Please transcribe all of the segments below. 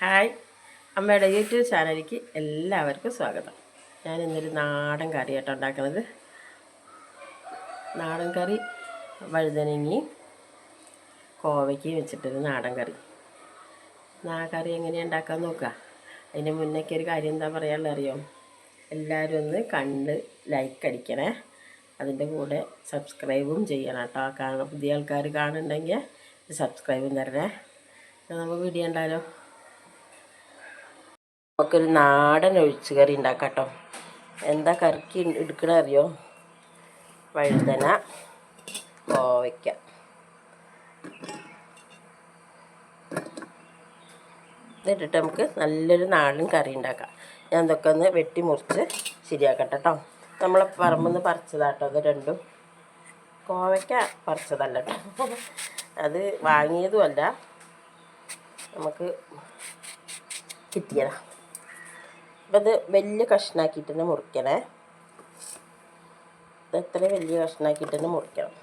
Hi. അമ്മയുടെ YouTube ചാനലിലേക്ക് എല്ലാവർക്കും സ്വാഗതം. ഞാൻ ഇന്നൊരു നാടൻ കറിയാട്ടോ ഉണ്ടാക്കുന്നത്. നാടൻ കറി വഴുതനങ്ങി കോവയ്ക്കും വെച്ചിട്ടൊരു നാടൻ കറി. ആ കറി എങ്ങനെയാണ് ഉണ്ടാക്കാൻ നോക്കുക? അതിന് മുന്നേക്ക് ഒരു കാര്യം എന്താ പറയാനുള്ള അറിയോ? എല്ലാവരും ഒന്ന് കണ്ട് ലൈക്ക് അടിക്കണേ. അതിന്റെ കൂടെ സബ്സ്ക്രൈബും ചെയ്യണം കേട്ടോ. കാണ പുതിയ ആൾക്കാർ കാണുന്നുണ്ടെങ്കിൽ സബ്സ്ക്രൈബും തരണേ. നമുക്ക് വീഡിയോ ഉണ്ടാലോ നമുക്കൊരു നാടൻ ഒഴിച്ച് കറി ഉണ്ടാക്കാം എന്താ കറിക്ക് എടുക്കണ അറിയോ? വഴുതന കോവയ്ക്ക. ഇതിട്ടിട്ട് നമുക്ക് നല്ലൊരു നാടൻ കറി ഉണ്ടാക്കാം. ഞാൻ ഇതൊക്കെ ഒന്ന് വെട്ടി മുറിച്ച് ശരിയാക്കട്ടെ കേട്ടോ നമ്മളെ പറമ്പിൽ പറിച്ചതാട്ടോ അത് രണ്ടും. കോവയ്ക്ക പറിച്ചതല്ല കേട്ടോ അത് വാങ്ങിയതുമല്ല നമുക്ക് കിട്ടിയതാ. അപ്പം ഇത് വലിയ കഷ്ണാക്കിയിട്ട് തന്നെ മുറിക്കണേ. ഇത് എത്ര വലിയ കഷ്ണാക്കിയിട്ട് തന്നെ മുറിക്കണം.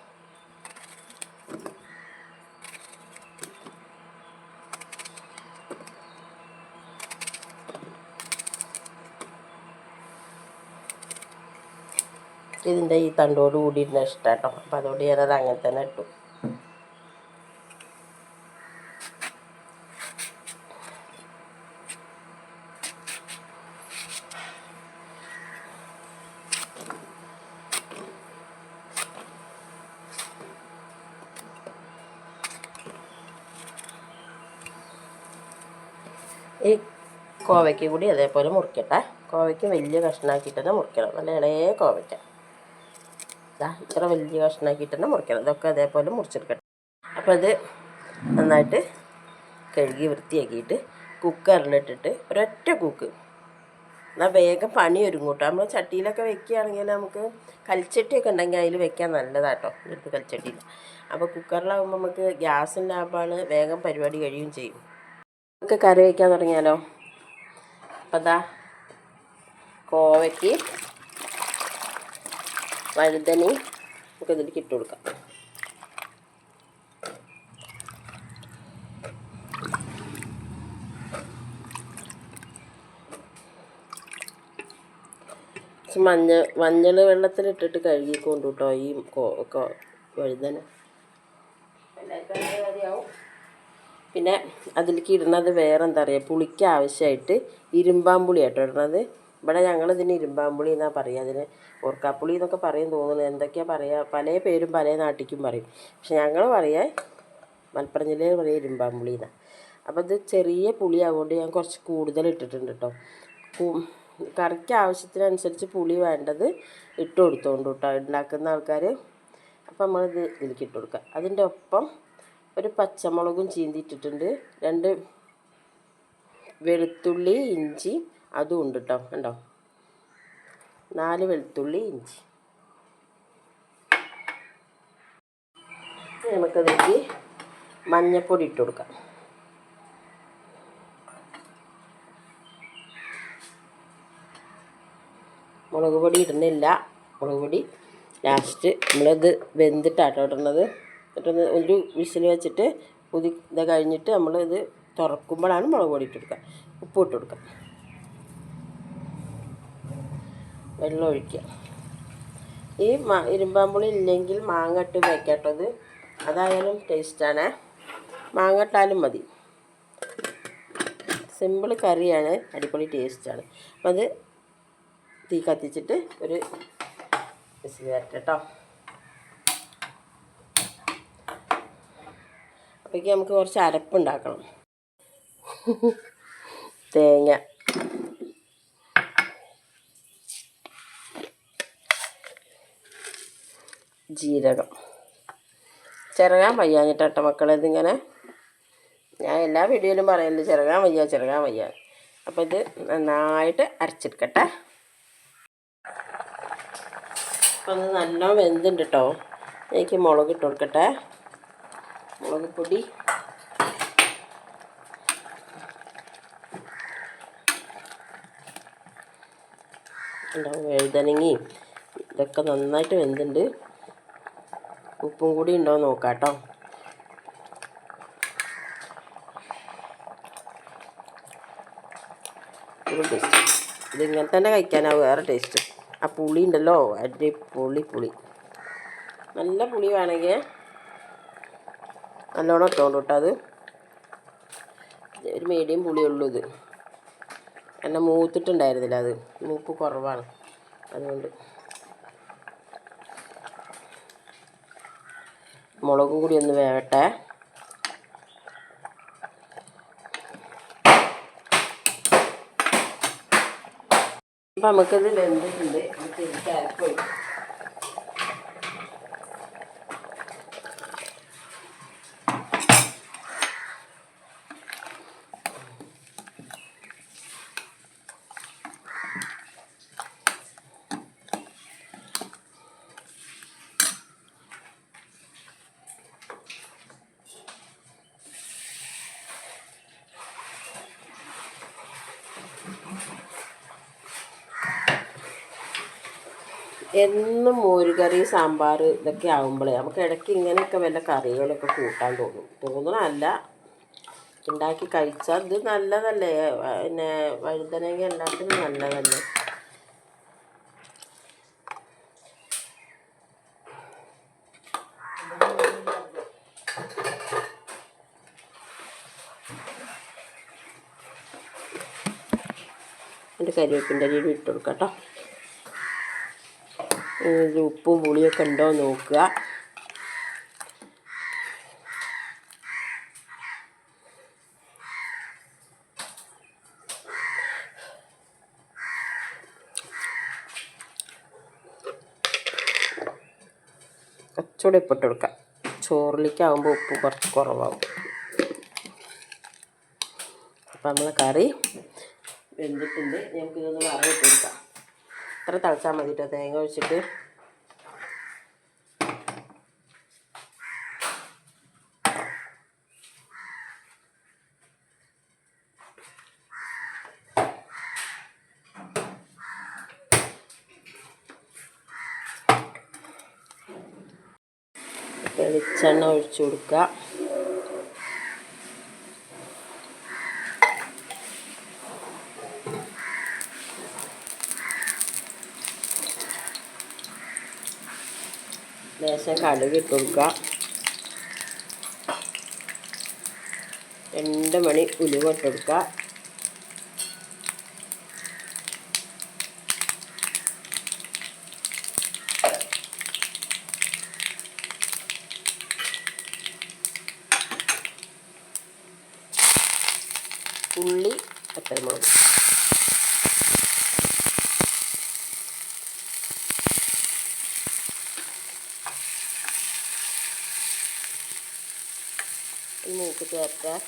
ഇതിന്റെ ഈ തണ്ടോട് കൂടിയിരുന്ന ഇഷ്ടം കേട്ടോ അപ്പോൾ അതുകൊണ്ട് ഞാനത് അങ്ങനെ തന്നെ ഇട്ടു. ഈ കോവയ്ക്ക് കൂടി അതേപോലെ മുറിക്കട്ടെ. കോവയ്ക്ക് വലിയ കഷ്ണാക്കിയിട്ട് തന്നെ മുറിക്കണം. നല്ല ഇളയ കോവയ്ക്ക. ഇതാ ഇത്ര വലിയ കഷ്ണാക്കിയിട്ട് തന്നെ മുറിക്കണം. ഇതൊക്കെ അതേപോലെ മുറിച്ചെടുക്കട്ടെ. അപ്പോൾ അത് നന്നായിട്ട് കഴുകി വൃത്തിയാക്കിയിട്ട് കുക്കറിലിട്ടിട്ട് ഒരൊറ്റ കുക്ക്. എന്നാൽ വേഗം പണി ഒരുങ്ങൂട്ടോ. നമ്മൾ ചട്ടിയിലൊക്കെ വെക്കുകയാണെങ്കിൽ നമുക്ക് കൽച്ചട്ടിയൊക്കെ ഉണ്ടെങ്കിൽ അതിൽ വെക്കാൻ നല്ലതാട്ടോ. എടുത്ത് കൽച്ചട്ടിയിൽ അപ്പോൾ കുക്കറിലാകുമ്പോൾ നമുക്ക് ഗ്യാസും ലാഭമാണ് വേഗം പരിപാടി കഴിയുകയും ചെയ്യും. നമുക്ക് കറി വയ്ക്കാൻ തുടങ്ങിയാലോ? അപ്പം എന്താ കോവയ്ക്ക് വഴുതനി നമുക്ക് ഇതിലേക്ക് ഇട്ട് കൊടുക്കാം. മഞ്ഞ മഞ്ഞൾ വെള്ളത്തിലിട്ടിട്ട് കഴുകിക്കൊണ്ടു കേട്ടോ ഈ വഴുതന. എല്ലാവർക്കും മതിയാവും പിന്നെ അതിലേക്ക് ഇടുന്നത് വേറെ എന്താ പറയുക പുളിക്ക് ആവശ്യമായിട്ട് ഇരുമ്പാമ്പുളി ആട്ടോ ഇടുന്നത്. ഇവിടെ ഞങ്ങൾ ഇതിന് ഇരുമ്പാമ്പുളി എന്നാണ് പറയുക അതിന് ഓർക്കാപ്പുളി എന്നൊക്കെ പറയും തോന്നുന്നത് എന്തൊക്കെയാണ് പറയുക പല പേരും പല നാട്ടിക്കും പറയും. പക്ഷെ ഞങ്ങൾ പറയാ മലപ്പുറം ജില്ലയിൽ പറയുക ഇരുമ്പാമ്പുളി എന്നാണ് അപ്പോൾ ഇത് ചെറിയ പുളി ആയതുകൊണ്ട് ഞാൻ കുറച്ച് കൂടുതൽ ഇട്ടിട്ടുണ്ട് കേട്ടോ കറിക്ക് ആവശ്യത്തിനനുസരിച്ച് പുളി വേണ്ടത് ഇട്ട് കൊടുത്തോണ്ട് കേട്ടോ ഉണ്ടാക്കുന്ന ആൾക്കാർ അപ്പം നമ്മളിത് ഇതിലേക്ക് ഇട്ട് കൊടുക്കുക അതിന്റെ ഒപ്പം ഒരു പച്ചമുളകും ചീന്തിയിട്ടിട്ടുണ്ട്. രണ്ട് വെളുത്തുള്ളി ഇഞ്ചി അതും ഉണ്ട് കേട്ടോ കണ്ടോ? നാല് വെളുത്തുള്ളി ഇഞ്ചി. നമുക്കതിലേക്ക് മഞ്ഞൾപ്പൊടി ഇട്ട് കൊടുക്കാം. മുളക് പൊടി ഇടുന്നില്ല. മുളക് പൊടി ലാസ്റ്റ് നമ്മളത് വെന്തിട്ടാട്ടോ ഇടുന്നത് എന്നിട്ടൊന്ന് ഒരു വിസിൽ വെച്ചിട്ട് കുതി ഇത് കഴിഞ്ഞിട്ട് നമ്മൾ ഇത് തുറക്കുമ്പോഴാണ് മുളക് പൊടി ഇട്ട് കൊടുക്കുക. ഉപ്പ് ഇട്ട് കൊടുക്കുക. വെള്ളം ഒഴിക്കുക. ഈ മാ ഇരുമ്പാമ്പുളി ഇല്ലെങ്കിൽ മാങ്ങ ഇട്ട് വയ്ക്കാട്ടത് അതായാലും ടേസ്റ്റാണ് മാങ്ങ ഇട്ടാലും മതി. സിമ്പിൾ കറിയാണ് അടിപൊളി ടേസ്റ്റാണ് അപ്പം അത് തീ കത്തിച്ചിട്ട് ഒരു വിസിൽ വരട്ടെ കേട്ടോ. അപ്പോഴേക്ക് നമുക്ക് കുറച്ച് അരപ്പുണ്ടാക്കണം തേങ്ങ. ജീരകം. ചിറകാൻ വയ്യാഞ്ഞിട്ടോ മക്കളെ ഇതിങ്ങനെ. ഞാൻ എല്ലാ വീഡിയോയിലും പറയുന്നുണ്ട് ചിറകാൻ വയ്യ ചിറകാൻ വയ്യ. അപ്പോൾ ഇത് നന്നായിട്ട് അരച്ചെടുക്കട്ടെ. അപ്പോൾ അത് നല്ലോണം വെന്തുണ്ട് കേട്ടോ എനിക്ക് മുളക് ഇട്ട് കൊടുക്കട്ടെ. മുളക് പൊടി. ഉണ്ടാവും ഇതൊക്കെ നന്നായിട്ട് വെന്തുണ്ട്. ഉപ്പും കൂടി ഉണ്ടോ നോക്കാം കേട്ടോ. ടേസ്റ്റ് ഇതിങ്ങനെ തന്നെ കഴിക്കാനാ വേറെ ടേസ്റ്റ് ആ പുളി ഉണ്ടല്ലോ അടിപൊളി പുളി. നല്ല പുളി വേണമെങ്കിൽ നല്ലോണം ഇട്ടോളൂ കേട്ടോ അത്. ഒരു മീഡിയം പുളിയുള്ളൂ ഇത്. എന്നെ മൂത്തിട്ടുണ്ടായിരുന്നില്ല അത്. മൂപ്പ് കുറവാണ്. അതുകൊണ്ട്. മുളകും കൂടി ഒന്ന് വേവട്ടെ. അപ്പം നമുക്കിത് വെന്തിട്ടുണ്ട്. നമുക്ക് എന്നും മോരുകറി സാമ്പാർ ഇതൊക്കെ ആകുമ്പോഴേ നമുക്ക് ഇടയ്ക്ക് ഇങ്ങനെയൊക്കെ വല്ല കറികളൊക്കെ കൂട്ടാൻ തോന്നും. തോന്നണമല്ല ഉണ്ടാക്കി കഴിച്ചാൽ ഇത് നല്ലതല്ലേ? പിന്നെ വഴുതനങ്ങ ഉണ്ടാക്കുന്നത് നല്ലതല്ലേ? എന്റെ കരിവേപ്പിന്റെ അരിയിൽ ഇട്ട് കൊടുക്കാം കേട്ടോ. ഉപ്പും പുളിയൊക്കെ ഉണ്ടോ നോക്കുക. കുറച്ചുകൂടെ ഉപ്പിട്ട് കൊടുക്കാം. ചോറിലേക്കാവുമ്പോൾ ഉപ്പ് കുറച്ച് കുറവാകും അപ്പം നമ്മൾ കറി വെന്തിട്ടുണ്ട്. നമുക്കിതൊന്ന് വറവിട്ട് കൊടുക്കാം. ഇത്ര തിളച്ചാൽ മതി കേട്ടോ തേങ്ങ ഒഴിച്ചിട്ട്. വെളിച്ചെണ്ണ ഒഴിച്ചു കൊടുക്കുക കടുക് ഇട്ട് കൊടുക്കുക. രണ്ട് മണി ഉലുവ ഇട്ട് കൊടുക്കുക. ഉള്ളി പച്ചമുളക്. சேர்ப்பேன்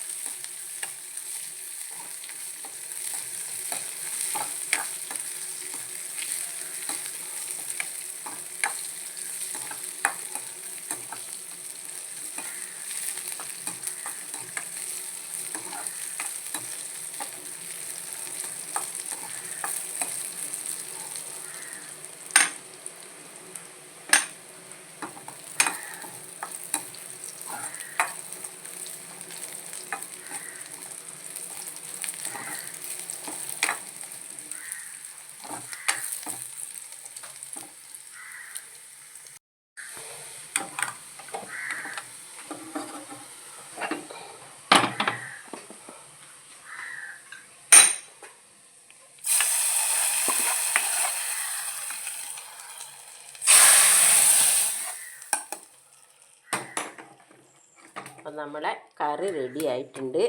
അപ്പം നമ്മളെ കറി റെഡി ആയിട്ടുണ്ട്.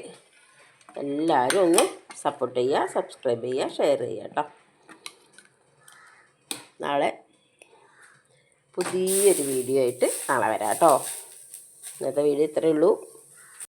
എല്ലാവരും ഒന്ന് സപ്പോർട്ട് ചെയ്യുക സബ്സ്ക്രൈബ് ചെയ്യുക ഷെയർ ചെയ്യുക കേട്ടോ. നാളെ പുതിയൊരു വീഡിയോ ആയിട്ട് നാളെ വരാം കേട്ടോ. ഇന്നത്തെ വീഡിയോ ഇത്രയേ ഉള്ളൂ.